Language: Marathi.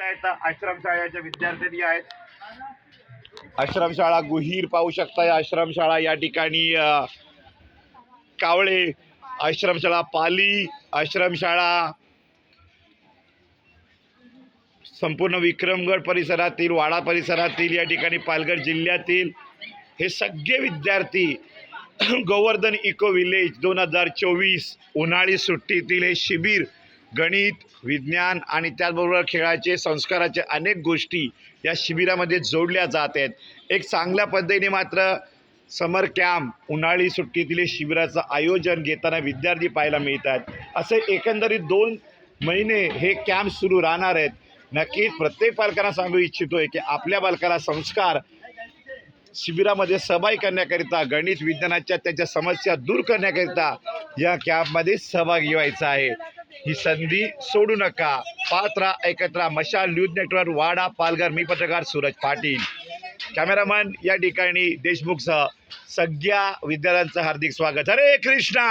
आहेत. आश्रमशाळेच्या विद्यार्थ्यांनी आहेत. आश्रमशाळा गुहीर पाहू शकता या आश्रमशाळा या ठिकाणी कावळे आश्रमशाळा पाली आश्रमशाळा संपूर्ण विक्रमगड परिसरातील वाडा परिसरातील या ठिकाणी पालघर जिल्ह्यातील हे सगळे विद्यार्थी गोवर्धन इको विलेज दोन हजार चोवीस उन्हाळी सुट्टीतील हे शिबिर गणित विज्ञान आणि त्याचबरोबर खेळाचे संस्काराचे अनेक गोष्टी या शिबिरामध्ये जोडल्या जात आहेत. एक चांगल्या पद्धतीने मात्र समर कॅम्प उन्हाळी सुट्टीतील शिबिराचं आयोजन घेताना विद्यार्थी पाहायला मिळतात. असे एकंदरीत दोन महिने हे कॅम्प सुरू राहणार आहेत. नक्कीच प्रत्येक पालकांना सांगू इच्छितोय की आपल्या बालकाला संस्कार शिबिरामध्ये सहभागी करण्याकरिता गणित विज्ञानाच्या त्याच्या समस्या दूर करण्याकरिता या कॅम्पमध्ये सहभागी व्हायचा आहे. ही संधी सोडू नका. पात्रा एकत्र मशाल न्यूज नेटवर्क वाडा पालघर मी पत्रकार सूरज पाटील. कॅमेरामन या ठिकाणी देशमुखसह सगळ्या विद्यार्थ्यांचं हार्दिक स्वागत. हरे कृष्णा!